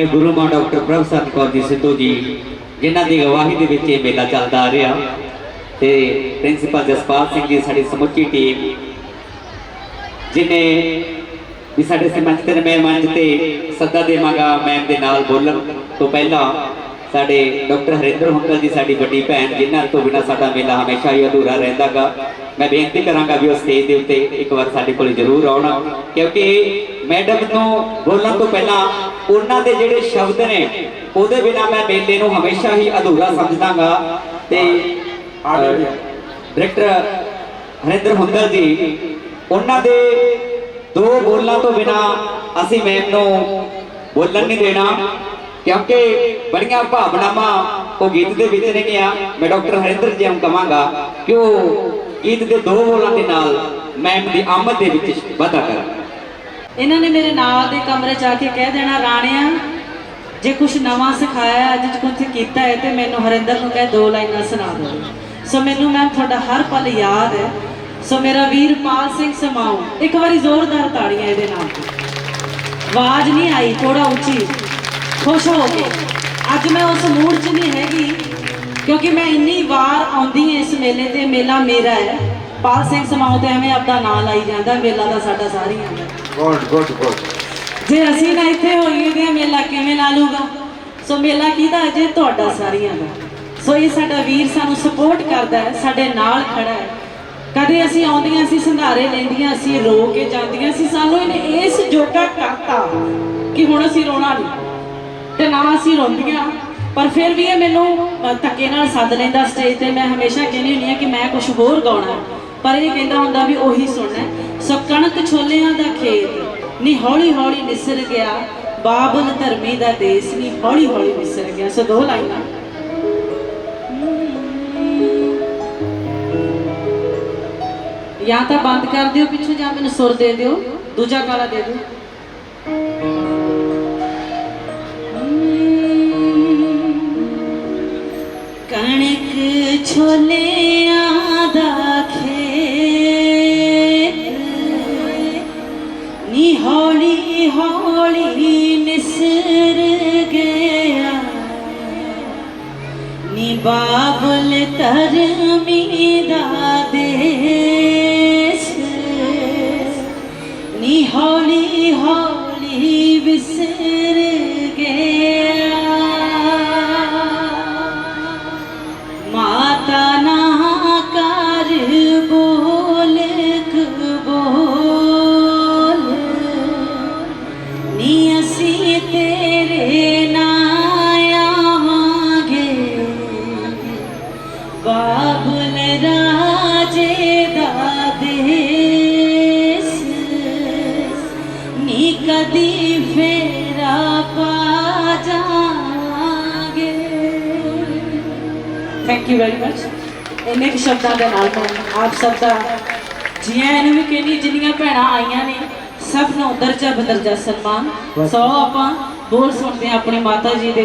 ਸਾਡੇ ਗੁਰੂ ਮਾਂ ਡਾਕਟਰ ਪ੍ਰਭਸਤ ਕੌਰ ਜੀ ਸਿੱਧੂ ਜੀ, ਜਿਨ੍ਹਾਂ ਦੀ ਅਗਵਾਈ ਦੇ ਵਿੱਚ ਇਹ ਮੇਲਾ ਚੱਲਦਾ ਆ ਰਿਹਾ। ਤੇ ਪ੍ਰਿੰਸੀਪਲ ਜਸਪਾਲ ਸਿੰਘ ਜੀ ਸਾਡੀ ਸਮੁੱਚੀ ਟੀਮ, ਜਿਨੇ ਵੀ ਸਾਡੇ ਸਮੰਚ ਤੇ ਮੈਂ ਮੰਚ ਤੇ ਸੱਦਾ ਦੇਵਾਂਗਾ ਮੈਮ ਦੇ ਨਾਲ ਬੋਲਣ ਤੋਂ ਪਹਿਲਾਂ ਸਾਡੇ ਡਾਕਟਰ ਹਰਿੰਦਰ ਹੁੰਗਲ ਜੀ, ਸਾਡੀ ਵੱਡੀ ਭੈਣ, ਜਿਨ੍ਹਾਂ ਤੋਂ ਬਿਨਾ ਸਾਡਾ ਮੇਲਾ ਹਮੇਸ਼ਾ ਹੀ ਅਧੂਰਾ ਰਹਿੰਦਾਗਾ। ਮੈਂ ਬੇਨਤੀ ਕਰਾਂਗਾ ਵੀ ਉਹ ਸਟੇਜ ਦੇ ਉੱਤੇ ਇੱਕ ਵਾਰ ਸਾਡੇ ਕੋਲ ਜ਼ਰੂਰ ਆਉਣ, ਕਿਉਂਕਿ ਮੈਡਮ ਨੂੰ ਬੋਲਣ ਤੋਂ ਪਹਿਲਾਂ ਉਹਨਾਂ ਦੇ ਜਿਹੜੇ ਸ਼ਬਦ ਨੇ, ਉਹਦੇ ਬਿਨਾ ਮੈਂ ਮੇਲੇ ਨੂੰ ਹਮੇਸ਼ਾ ਹੀ ਅਧੂਰਾ ਸਮਝਦਾਗਾ ਤੇ ਡਾਇਰੈਕਟਰ ਹਰਿੰਦਰ ਹੁੰਦਰ ਜੀ, ਉਹਨਾਂ ਦੇ ਦੋ ਬੋਲਾਂ ਤੋਂ ਬਿਨਾ ਅਸੀਂ ਮੈਮ ਨੂੰ ਬੋਲਣ ਨਹੀਂ ਦੇਣਾ, ਕਿਉਂਕਿ ਬੜੀਆਂ ਭਾਵਨਾਵਾਂ ਉਹ ਗੀਤ ਦੇ ਵਿੱਚ ਨੇ ਗਿਆ, ਮੈਂ ਡਾਕਟਰ ਹਰਿੰਦਰ ਜੀ ਨੂੰ ਕਹਾਂਗਾ ਕਿ ਉਹ ਗੀਤ ਦੇ ਦੋ ਬੋਲਾਂ ਦੇ ਨਾਲ ਮੈਮ ਦੀ ਆਮਦ ਦੇ ਵਿੱਚ ਵਾਧਾ ਕਰਨ ਇਹਨਾਂ ਨੇ ਮੇਰੇ ਨਾਲ ਦੇ ਕਮਰੇ ਚ ਕੇ ਕਹਿ ਦੇਣਾ, ਰਾਣਿਆ, ਜੇ ਕੁਝ ਨਵਾਂ ਸਿਖਾਇਆ ਅੱਜ ਕੁਝ ਕੀਤਾ ਹੈ ਤੇ ਮੈਨੂੰ ਹਰਿੰਦਰ ਨੂੰ ਕਹਿ ਦੋ ਲਾਈਨਾਂ ਸੁਣਾ ਦਿਓ ਸੋ ਮੈਨੂੰ ਮੈਮ ਤੁਹਾਡਾ ਹਰ ਪਲ ਯਾਦ ਹੈ। ਸੋ ਮੇਰਾ ਵੀਰਪਾਲ ਸਿੰਘ ਸਮਾਉ, ਇੱਕ ਵਾਰੀ ਜ਼ੋਰਦਾਰ ਤਾੜੀਆਂ ਇਹਦੇ ਨਾਮ ਤੇ ਆਵਾਜ਼ ਨਹੀਂ ਆਈ ਥੋੜਾ ਉੱਚੀ। ਖੁਸ਼ ਹੋ ਗਏ। ਅੱਜ ਮੈਂ ਉਸ ਮੂਡ 'ਚ ਨਹੀਂ ਹੈਗੀ। ਕਿਉਂਕਿ ਮੈਂ ਇੰਨੀ ਵਾਰ ਆਉਂਦੀ ਹਾਂ ਇਸ ਮੇਲੇ ਤੇ ਮੇਲਾ ਮੇਰਾ ਹੈ। ਪਾਲ ਸਿੰਘ ਸਮਾਉ ਤੇ ਐਵੇਂ ਆਪਦਾ ਨਾਂ ਲਾਈ ਜਾਂਦਾ ਮੇਲਾ ਦਾ ਸਾਡਾ ਸਾਰੀਆਂ ਦਾ। ਗੁੱਡ ਗੁੱਡ ਗੁੱਡ ਜੇ ਅਸੀਂ ਨਾ ਇੱਥੇ ਹੋਈਏ ਤੇ ਮੇਲਾ ਕਿਵੇਂ ਲਾ ਲੂਗਾ ਸੋ ਮੇਲਾ ਕਿਹਦਾ? ਜੇ ਤੁਹਾਡਾ ਸਾਰੀਆਂ ਦਾ। ਸੋ ਇਹ ਸਾਡਾ ਵੀਰ ਸਾਨੂੰ ਸਪੋਰਟ ਕਰਦਾ ਹੈ ਸਾਡੇ ਨਾਲ ਖੜਾ ਹੈ। ਕਦੇ ਅਸੀਂ ਆਉਂਦੀਆਂ ਸੀ ਸੰਧਾਰੇ ਲੈਂਦੀਆਂ ਅਸੀਂ ਰੋ ਕੇ ਜਾਂਦੀਆਂ ਸੀ ਸਾਨੂੰ ਇਹਨੇ ਇਸ ਜੋਗਾ ਕਰਤਾ ਕਿ ਹੁਣ ਅਸੀਂ ਰੋਣਾ ਨਹੀਂ। ਤੇ ਨਾ ਅਸੀਂ ਰੋਂਦੀਆਂ। ਪਰ ਫਿਰ ਵੀ ਇਹ ਮੈਨੂੰ ਅ, ਧੱਕੇ ਨਾਲ ਸੱਦ ਲੈਂਦਾ ਸਟੇਜ ਤੇ। ਮੈਂ ਹਮੇਸ਼ਾ ਕਹਿੰਦੀ ਹੁੰਦੀ ਹਾਂ ਕਿ ਮੈਂ ਕੁਝ ਹੋਰ ਗਾਉਣਾ। ਪਰ ਇਹ ਕਹਿੰਦਾ ਹੁੰਦਾ ਵੀ ਉਹੀ ਸੁਣਨਾ ਸੋ ਕਣਕ ਛੋਲਿਆਂ ਦਾ ਖੇਤ ਨੀ ਹੌਲੀ ਹੌਲੀ ਨਿਸਰ ਗਿਆ। ਬਾਬਲ ਧਰਮੀ ਦਾ ਦੇਸ ਨੀ ਹੌਲੀ ਹੌਲੀ ਨਿਸਰ ਗਿਆ। ਸੋ ਦੋ ਲਾਈਨਾਂ। ਜਾਂ ਤਾਂ ਬੰਦ ਕਰ ਦਿਓ ਪਿੱਛੋਂ ਜਾਂ ਮੈਨੂੰ ਸੁਰ ਦੇ ਦਿਓ। ਦੂਜਾ ਕਾਲਾ ਦੇ ਦਿਓ। ਛੋਲਿਆਂ ਦਾ ਖੇਤ ਨੀ ਹੌਲੀ ਹੌਲੀ ਨਿਸਰ ਗਿਆ ਨੀ ਬਾਬਲ ਧਰਮੀ ਦਾ ਦੇਸ ਥੈਂਕ ਯੂ ਵੈਰੀ ਮਚ ਇੰਨੇ ਸ਼ਬਦਾਂ ਦੇ ਨਾਲ ਮੈਂ ਆਪ ਸਭ ਦਾ ਜੀਆਂ ਇਹਨੂੰ ਵੀ ਕਹਿੰਦੀ ਜਿੰਨੀਆਂ ਭੈਣਾਂ ਆਈਆਂ ਨੇ ਸਭ ਨੂੰ ਦਰਜਾ ਬਦਰਜਾ ਸਨਮਾਨ। ਸੋ ਆਪਾਂ ਬੋਲ ਸੁਣਦੇ ਹਾਂ ਆਪਣੇ ਮਾਤਾ ਜੀ ਦੇ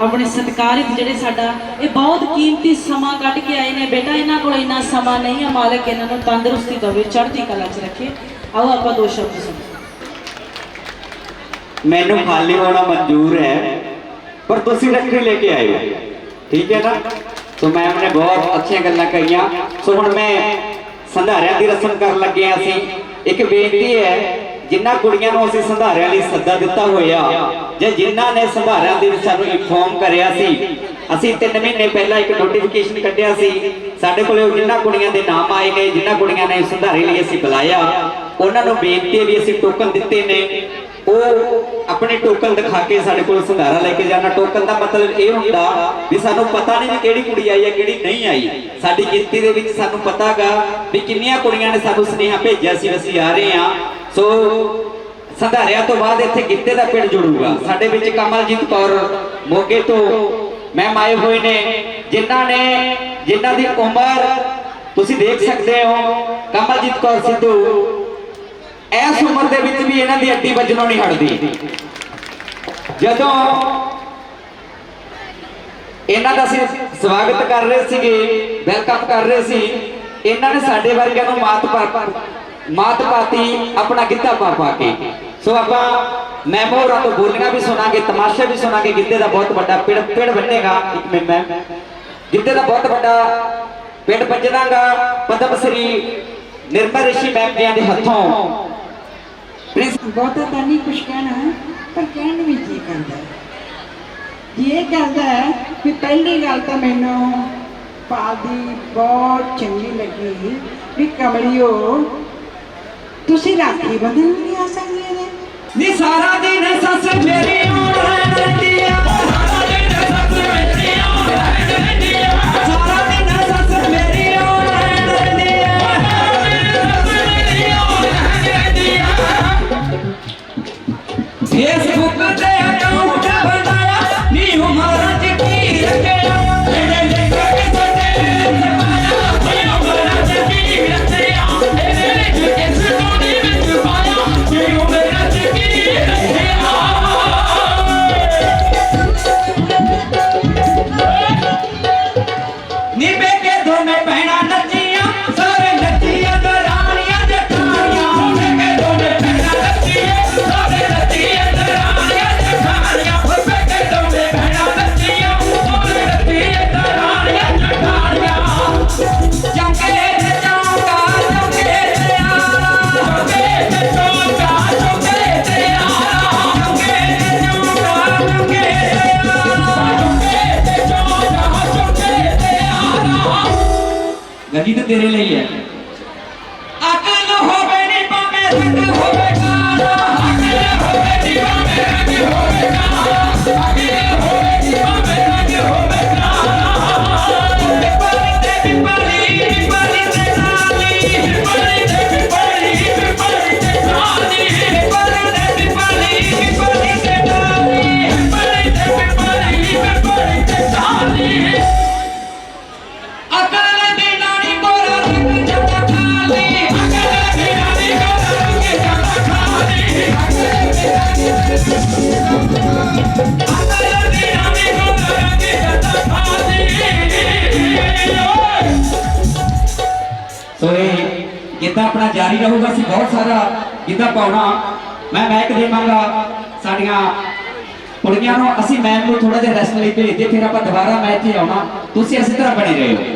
ਆਪਣੇ ਸਤਿਕਾਰਿਤ ਜਿਹੜੇ ਸਾਡਾ ਇਹ ਬਹੁਤ ਕੀਮਤੀ ਸਮਾਂ ਕੱਢ ਕੇ ਆਏ ਨੇ। ਬੇਟਾ ਇਹਨਾਂ ਕੋਲ ਇੰਨਾ ਸਮਾਂ ਨਹੀਂ ਹੈ ਮਾਲਕ ਇਹਨਾਂ ਨੂੰ ਤੰਦਰੁਸਤੀ ਦੇਵੇ ਚੜ੍ਹਦੀ ਕਲਾ 'ਚ ਰੱਖੇ। ਆਓ ਆਪਾਂ ਦੋ ਸ਼ਬਦ ਸੁਣੀਏ। ਮੈਨੂੰ ਖਾਲੀ ਹੋਣਾ ਮਨਜ਼ੂਰ ਹੈ ਪਰ ਤੁਸੀਂ ਰੱਖੜੀ ਲੈ ਕੇ ਆਏ ਹੋ। ਠੀਕ ਹੈ ਨਾ? ਸੋ ਮੈਮ ਨੇ ਬਹੁਤ ਅੱਛੀਆਂ ਗੱਲਾਂ ਕਹੀਆਂ। ਸੋ ਹੁਣ ਮੈਂ ਸੰਧਾਰਿਆਂ ਦੀ ਰਸਮ ਕਰਨ ਲੱਗੇ ਹਾਂ ਅਸੀਂ। ਇੱਕ ਬੇਨਤੀ ਹੈ ਜਿਨ੍ਹਾਂ ਕੁੜੀਆਂ ਨੂੰ ਅਸੀਂ ਸੰਧਾਰਿਆਂ ਲਈ ਸੱਦਾ ਦਿੱਤਾ ਹੋਇਆ, ਜਾਂ ਜਿਨ੍ਹਾਂ ਨੇ ਸੰਧਾਰਿਆਂ ਦੇ ਸਾਨੂੰ ਇਨਫੋਰਮ ਕਰਿਆ ਸੀ, ਅਸੀਂ 3 ਮਹੀਨੇ ਪਹਿਲਾਂ ਇੱਕ ਨੋਟੀਫਿਕੇਸ਼ਨ ਕੱਢਿਆ ਸੀ। ਸਾਡੇ ਕੋਲੇ ਉਹ ਕੁੜੀਆਂ ਦੇ ਨਾਮ ਆਏ ਨੇ ਜਿਨ੍ਹਾਂ ਕੁੜੀਆਂ ਨੇ ਸੰਧਾਰੇ ਲਈ ਅਸੀਂ ਬੁਲਾਇਆ। ਉਹਨਾਂ ਨੂੰ ਬੇਨਤੀ ਵੀ ਅਸੀਂ ਟੋਕਨ ਦਿੱਤੇ ਨੇ। ਉਹ ਆਪਣੇ ਟੋਕਨ ਦਿਖਾ ਕੇ ਸਾਡੇ ਕੋਲ ਸੰਧਾਰਾ ਲੈ ਕੇ ਜਾਣਾ। ਟੋਕਨ ਦਾ ਮਤਲਬ ਇਹ ਹੁੰਦਾ ਵੀ ਸਾਨੂੰ ਪਤਾ ਨਹੀਂ ਕਿਹੜੀ ਕੁੜੀ ਆਈ ਹੈ, ਕਿਹੜੀ ਨਹੀਂ ਆਈ। ਸਾਡੀ ਗਿਣਤੀ ਦੇ ਵਿੱਚ ਸਾਨੂੰ ਪਤਾਗਾ ਵੀ ਕਿੰਨੀਆਂ ਕੁੜੀਆਂ ਨੇ ਸਾਨੂੰ ਸੁਨੇਹਾ ਭੇਜਿਆ ਸੀ ਅਸੀਂ ਆ ਰਹੇ ਹਾਂ। ਸੋ ਸੰਧਾਰਿਆਂ ਤੋਂ ਬਾਅਦ ਇੱਥੇ ਗਿੱਤੇ ਦਾ ਪਿੰਡ ਜੁੜੂਗਾ। ਸਾਡੇ ਵਿੱਚ ਕਮਲਜੀਤ ਕੌਰ ਮੋਗੇ ਤੋਂ ਮੈਮ ਆਏ ਹੋਏ ਨੇ, ਜਿਨ੍ਹਾਂ ਨੇ, ਜਿਨ੍ਹਾਂ ਦੀ ਉਮਰ ਤੁਸੀਂ ਦੇਖ ਸਕਦੇ ਹੋ। ਕਮਲਜੀਤ ਕੌਰ ਸਿੱਧੂ ਇਸ ਉਮਰ ਦੇ ਵਿੱਚ ਵੀ ਇਹਨਾਂ ਦੀ ਅੱਡੀ ਵੱਜਣੋਂ ਨਹੀਂ ਹਟਦੀ। ਜਦੋਂ ਇਹਨਾਂ ਦਾ ਅਸੀਂ ਸਵਾਗਤ ਕਰ ਰਹੇ ਸੀਗੇ, ਵੈਲਕਮ ਕਰ ਰਹੇ ਸੀ, ਇਹਨਾਂ ਨੇ ਸਾਡੇ ਵਰਗਿਆਂ ਨੂੰ ਮਾਤ ਪਰ ਮਾਤ ਪਾਤੀ ਆਪਣਾ ਗਿੱਧਾ ਪਾ ਪਾ ਕੇ। ਸੋ ਆਪਾਂ ਮੈਮੋਰਾਂ ਤੋਂ ਬੋਲੀਆਂ ਵੀ ਸੁਣਾਂਗੇ, ਤਮਾਸ਼ੇ ਵੀ ਸੁਣਾਂਗੇ, ਗਿੱਧੇ ਦਾ ਬਹੁਤ ਵੱਡਾ ਪਿੰਡ ਪਿੰਡ ਬੰਨੇਗਾ ਇੱਕ ਮਿੰਟ ਮੈਂ। ਗਿੱਧੇ ਦਾ ਬਹੁਤ ਵੱਡਾ ਪਿੜ ਵੱਜਣਾਗਾ ਪਦਮ ਸ੍ਰੀ ਨਿਰਮਲ ਰਿਸ਼ੀ ਮੈਮ ਦੇ ਹੱਥੋਂ। ਬਹੁਤਾ ਤਾਂ ਨਹੀਂ ਕੁਝ ਕਹਿਣਾ ਪਰ ਕਹਿਣ ਨੂੰ ਵੀ ਕੀ ਕਰਦਾ ਜੀ ਇਹ ਕਹਿੰਦਾ ਕਿ ਪਹਿਲੀ ਗੱਲ ਤਾਂ ਮੈਨੂੰ ਪਾਦੀ ਬਹੁਤ ਚੰਗੀ ਲੱਗੀ ਵੀ ਕਮਲਿਓ, ਤੁਸੀਂ ਰਾਖੀ ਬੰਧਨ ਨਹੀਂ ਆ ਸਕਦੇ ਨੇ ਨੀ ਸਾਰਾ ਦਿਨ ਸੱਸ ਮੇਰੀ ਉਹ ਰਹਿੰਦੀ ਆ। தெரியலையே ਗਿੱਧਾ ਆਪਣਾ ਜਾਰੀ ਰਹੂਗਾ, ਅਸੀਂ ਬਹੁਤ ਸਾਰਾ ਗਿੱਧਾ ਪਾਉਣਾ। ਮੈਂ ਮੈਕ ਦੇਵਾਂਗਾ ਸਾਡੀਆਂ ਕੁੜੀਆਂ ਨੂੰ। ਅਸੀਂ ਮੈਮ ਨੂੰ ਥੋੜਾ ਜਿਹਾ ਰੈਸਟ ਲਈ ਭੇਜਦੇ ਫਿਰ ਆਪਾਂ ਦੁਬਾਰਾ ਮੈਚ ਤੇ ਆਉਣਾ। ਤੁਸੀਂ ਇਸੇ ਤਰ੍ਹਾਂ ਬਣੇ ਰਹੋ।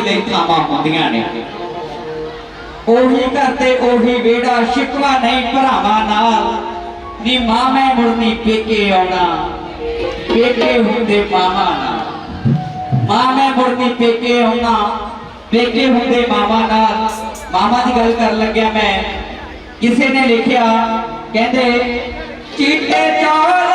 ਲਈ ਥਾਵਾਂ ਹੁੰਦੀਆਂ ਨੇ। ਉਹੀ ਘਰ ਤੇ ਉਹੀ ਵਿਹੜਾ, ਸ਼ਿਕਵਾ ਨਹੀਂ ਭਰਾਵਾਂ ਨਾਲ। ਨੀ ਮਾਂ ਮੈਂ ਮੁੜਨੀ ਪੇਕੇ ਆਉਣਾ। ਪੇਕੇ ਹੁੰਦੇ ਮਾਮਾ ਨਾਲ। ਮਾਂ ਮੈਂ ਮੁੜਨੀ ਪੇਕੇ ਆਉਣਾ। ਪੇਕੇ ਹੁੰਦੇ ਮਾਮਾ ਨਾਲ। ਮਾਮਾ ਦੀ ਗੱਲ ਕਰਨ ਲੱਗਿਆ ਮੈਂ। ਕਿਸੇ ਨੇ ਲਿਖਿਆ, ਕਹਿੰਦੇ, ਚੀਟੇ ਚੌਲ